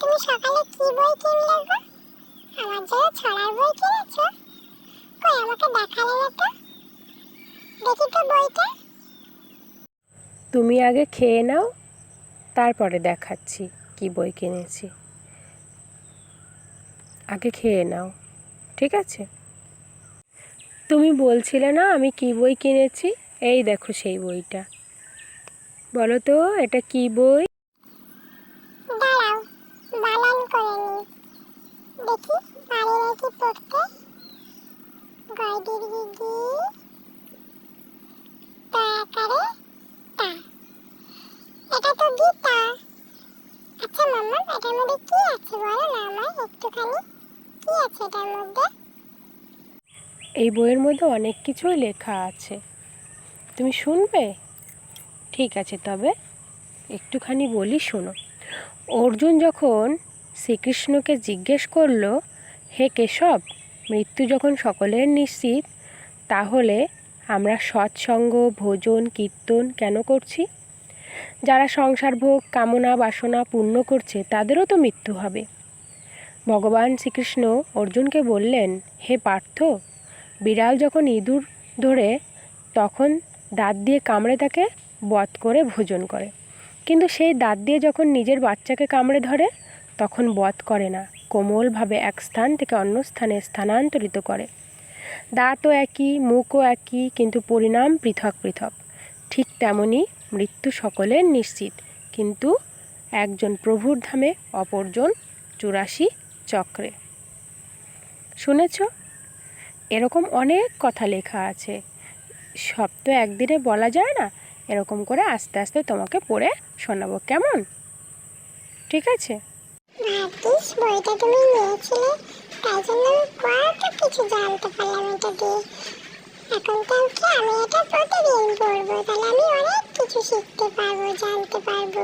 তুমি সকালে কি বই কিনলে গো? আমার জন্য ছড়ার বই কই, আমাকে দেখালে না তো? দেখি তো বইটা। তুমি আগে খেয়ে নাও, তারপরে দেখাচ্ছি কি বই কিনেছি। আগে খেয়ে নাও, ঠিক আছে? তুমি বলছিলে না আমি কি বই কিনেছি? এই দেখো সেই বইটা। বলো তো, এটা কি বই? আচ্ছা এই বইয়ের মধ্যে অনেক কিছুই লেখা আছে। তুমি শুনবে? ঠিক আছে, তবে একটুখানি বলি শোনো। অর্জুন যখন শ্রীকৃষ্ণকে জিজ্ঞেস করল, হে কেশব মৃত্যু যখন সকলের নিশ্চিত, তাহলে আমরা সৎসঙ্গ, ভোজন, কীর্তন কেন করছি? যারা সংসার ভোগ, কামনা, বাসনা পূর্ণ করছে, তাদেরও তো মৃত্যু হবে। ভগবান শ্রীকৃষ্ণ অর্জুনকে বললেন, হে পার্থ, বিড়াল যখন ইঁদুর ধরে, তখন দাঁত দিয়ে কামড়ে তাকে বধ করে ভোজন করে। কিন্তু সেই দাঁত দিয়ে যখন নিজের বাচ্চাকে কামড়ে ধরে, তখন বধ করে না। কোমলভাবে এক স্থান থেকে অন্য স্থানে স্থানান্তরিত করে। দাঁতও একই, মুখও একই, কিন্তু পরিণাম পৃথক পৃথক। ঠিক তেমনি মৃত্যু সকলের নিশ্চিত, কিন্তু একজন প্রভুর ধামে, অপরজন চুরাশি চক্রে। শুনেছ? এরকম অনেক কথা লেখা আছে। সব তো একদিনে বলা যায় না। এরকম করে আস্তে আস্তে তোমাকে পড়ে শোনাবো, কেমন? ঠিক আছে? ভাগ্যিস বইটা তুমি নিয়েছিলে। তাই জন্য আমি কত কিছু জানতে পারলাম এটা দিয়ে। এখন তো কি আমি এটা প্রতিদিন পড়ব, তাহলে আমি অনেক কিছু শিখতে পারব, জানতে পারব।